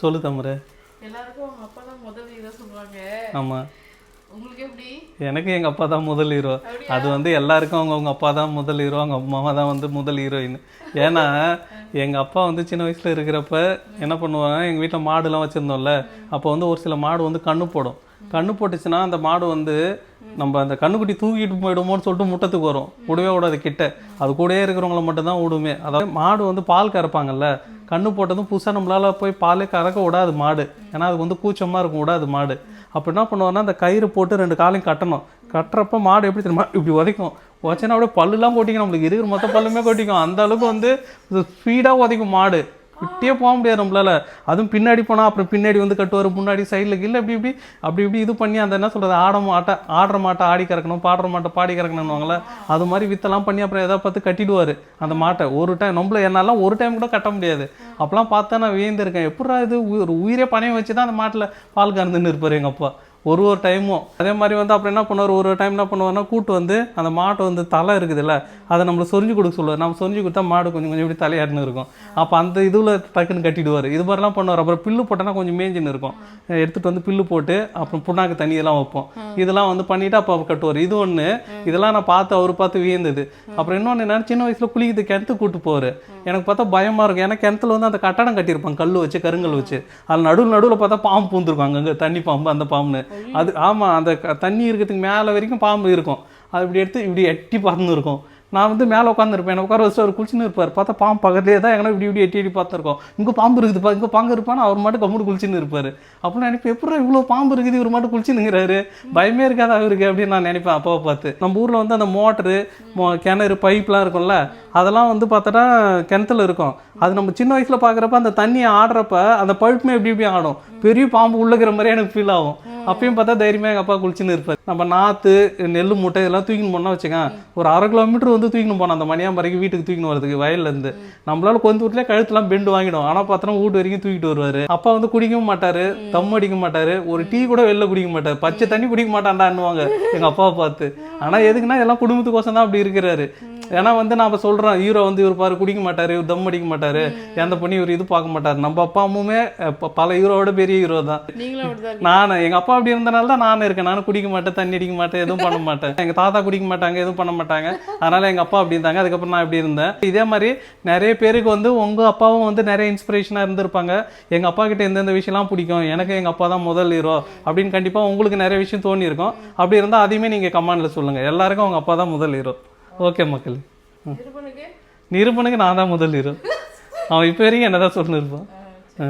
சொல்லு தம்புரு எல்லாருக்கும் உங்க அப்பா தான் முதல் ஹீரோ சொல்லுவாங்க. ஆமாம் உங்களுக்கு எப்படி? எனக்கு எங்கள் அப்பா தான் முதல் ஹீரோ அது வந்து எல்லாருக்கும் அவங்க அவங்க அப்பா தான் முதல் ஹீரோ அவங்க அம்மா தான் வந்து முதல் ஹீரோயின் ஏன்னா எங்கள் அப்பா வந்து சின்ன வயசில் இருக்கிறப்ப என்ன பண்ணுவாங்க எங்கள் வீட்டில் மாடுலாம் வச்சுருந்தோம்ல அப்போ வந்து ஒரு சில மாடு வந்து கண்ணு போடும். கண்ணு போட்டுச்சுன்னா அந்த மாடு வந்து நம்ம அந்த கண்ணுக்குட்டி தூக்கிட்டு போயிடுமோன்னு சொல்லிட்டு முட்டத்துக்கு வரும். விடவே விடாது கிட்ட. அது கூடயே இருக்கிறவங்கள மட்டும் தான் விடுமே அதாவது மாடு வந்து பால் கறப்பாங்கல்ல கண்ணு போட்டதும் புதுசாக நம்மளால் போய் பாலே கறக்க விடாது மாடு. ஏன்னா அதுக்கு வந்து கூச்சமாக இருக்கும் விடாது மாடு. அப்போ என்ன பண்ணுவோம்னா அந்த கயிறு போட்டு ரெண்டு காலையும் கட்டணும். கட்டுறப்ப மாடு எப்படி தெரியுமா இப்படி உதைக்கும். உதச்சினா அப்படியே பல்லுலாம் கொட்டிக்கும். நம்மளுக்கு இருக்கிற மொத்த பல்லுமே கொட்டிக்கும். அந்த அளவுக்கு வந்து ஸ்பீடாக உதைக்கும் மாடு. விட்டே போக முடியாது நம்மளால. அதுவும் பின்னாடி போனால் அப்புறம் பின்னாடி வந்து கட்டுவார் முன்னாடி சைடில் இல்லை இப்படி இப்படி அப்படி இப்படி இது பண்ணி அந்த என்ன சொல்கிறது ஆட மாட்டை ஆடுற மாட்டை ஆடி கறக்கணும் பாடுற மாட்டை பாடி கறக்கணும்னுவாங்களே அது மாதிரி வித்தெல்லாம் பண்ணி அப்புறம் எதாவது பார்த்து கட்டிடுவார் அந்த மாட்டை. ஒரு டைம் நம்மள என்னாலாம் ஒரு டைம் கூட கட்ட முடியாது. அப்போலாம் பார்த்தா நான் வியந்திருக்கேன். எப்படா இது ஒரு உயிரே பணையம் வச்சு தான் அந்த மாட்டில் பால் கறந்துன்னு இருப்பார் எங்கள் அப்பா. ஒரு ஒரு டைமும் அதே மாதிரி வந்து அப்புறம் என்ன பண்ணுவார்? ஒரு ஒரு டைம் என்ன பண்ணுவார்னா கூட்டு வந்து அந்த மாட்டை வந்து தலை இருக்குதுல்ல அதை நம்மளை சொரிஞ்சு கொடுக்க சொல்லுவார். நம்ம சொரிஞ்சு கொடுத்தா மாடு கொஞ்சம் கொஞ்சம் இப்படி தலையாடுன்னு இருக்கும். அப்போ அந்த இதுல டக்குன்னு கட்டிடுவார். இது மாதிரிலாம் பண்ணுவார். அப்புறம் பில்லு போட்டோன்னா கொஞ்சம் மேஞ்சின்னு இருக்கும். எடுத்துட்டு வந்து பில்லு போட்டு அப்புறம் புண்ணாக்கு தண்ணி இதெல்லாம் வைப்போம். இதெல்லாம் வந்து பண்ணிட்டு அப்போ கட்டுவார். இது ஒன்று இதெல்லாம் நான் பார்த்து அவர் பார்த்து வியந்தது. அப்புறம் இன்னொன்று என்னன்னா சின்ன வயசுல குளிக்கிறது கிணத்து கூட்டு போவார். எனக்கு பார்த்தா பயமா இருக்கும். ஏன்னா கிணத்துல வந்து அந்த கட்டடம் கட்டியிருப்பாங்க. கல் வச்சு கருங்கல் வச்சு. அதில் நடுவில் நடுவில் பார்த்தா பாம்பு பூந்துருக்கும். அங்கங்கே தண்ணி பாம்பு அந்த பாம்புன்னு. அது ஆமாம் அந்த தண்ணி இருக்கிறதுக்கு மேலே வரைக்கும் பாம்பு இருக்கும். அது இப்படி எடுத்து இப்படி எட்டி பார்த்துன்னு இருக்கும். நான் வந்து மேலே உட்காந்துருப்பேன் எனக்கு உட்கார வச்சுட்டு அவர் குளிச்சுன்னு இருப்பார். பார்த்தா பாம்பு பக்கத்துலேயே தான் எங்கன்னா இப்படி இப்படி எட்டி எட்டி பார்த்துருக்கோம். இங்கே பாம்பு இருக்குதுப்பா இங்கே பாம்பு இருப்பான்னு அவர் மட்டும் கம்முடு குளிச்சுன்னு இருப்பார். அப்போ நான் நினைப்பேன் எப்படி இவ்வளோ பாம்பு இருக்குது? இவர் மட்டும் குளிச்சுனுங்கிறாரு பயமே இருக்காது அவருக்கு அப்படின்னு நான் நினைப்பேன் அப்பாவை பார்த்து. நம்ம ஊரில் வந்து அந்த மோட்டரு மோ- கிணறு பைப்லாம் இருக்கும்ல அதெல்லாம் வந்து பார்த்தோன்னா கிணத்துல இருக்கும். அது நம்ம சின்ன வயசில் பார்க்குறப்ப அந்த தண்ணியை ஆடுறப்ப அந்த பழுப்புமே எப்படி இப்படி ஆடும். பெரிய பாம்பு உள்ளுக்கிற மாதிரி எனக்கு ஃபீல் ஆகும். அப்பயும் பார்த்தா தைரியமாக எங்கள் அப்பா குளிச்சுன்னு இருப்பார். நம்ம நாற்று நெல் மூட்டை இதெல்லாம் தூக்கின்னு போனால் வச்சுக்கேன் ஒரு அரை கிலோமீட்டர் வந்து தூக்கின்னு போனோம். அந்த மணியாம்பரைக்கு வீட்டுக்கு தூக்கின்னு வரதுக்கு வயல்லேருந்து நம்மளால கொஞ்சம் வீட்டிலே கழுத்துலாம் பெண்டு வாங்கிடும் ஆனால் பார்த்தோன்னா வீட்டு வரைக்கும் தூக்கிட்டு வருவார். அப்பா வந்து குடிக்கவும் மாட்டார் தம் அடிக்க மாட்டார். ஒரு டீ கூட வெளில குடிக்க மாட்டார். பச்சை தண்ணி குடிக்க மாட்டான்டான்னுவாங்க எங்கள் அப்பாவை பார்த்து. ஆனால் எதுக்குன்னா எல்லாம் குடும்பத்துக்கோசம் தான் அப்படி இருக்கிறாரு. ஏன்னா வந்து நாம சொல்றோம் ஹீரோ வந்து இவர் பாரு குடிக்க மாட்டாரு இவர் தம் அடிக்க மாட்டாரு. எந்த பண்ணி இவர் இது பார்க்க மாட்டாரு. நம்ம அப்பா ப- பல ஹீரோவோட பெரிய ஹீரோ தான். நான் எங்க அப்பா அப்படி இருந்தனால தான் நானும் இருக்கேன். நானும் குடிக்க மாட்டேன் தண்ணி அடிக்க மாட்டேன் எதுவும் பண்ண மாட்டேன். எங்க தாத்தா குடிக்க மாட்டாங்க எதுவும் பண்ண மாட்டாங்க. அதனால எங்க அப்பா அப்படி இருந்தாங்க. அதுக்கப்புறம் நான் இப்படி இருந்தேன். இதே மாதிரி நிறைய பேருக்கு வந்து உங்க அப்பாவும் வந்து நிறைய இன்ஸ்பிரேஷனா இருந்திருப்பாங்க. எங்க அப்பா கிட்ட எந்தெந்த விஷயம்லாம் பிடிக்கும்? எனக்கு எங்க அப்பா தான் முதல் ஹீரோ அப்படின்னு கண்டிப்பா உங்களுக்கு நிறைய விஷயம் தோணி இருக்கும் அப்படி இருந்தா அதையுமே நீங்க கமெண்ட்ல சொல்லுங்க. எல்லாருக்கும் அவங்க அப்பா தான் முதல் ஹீரோ ஓகே மக்கள். நிரூபனுக்கு? நான் தான் முதல் ஹீரோ அவன் இப்போ வரைக்கும் என்னதான் சொல்லிருப்பான் ஆ.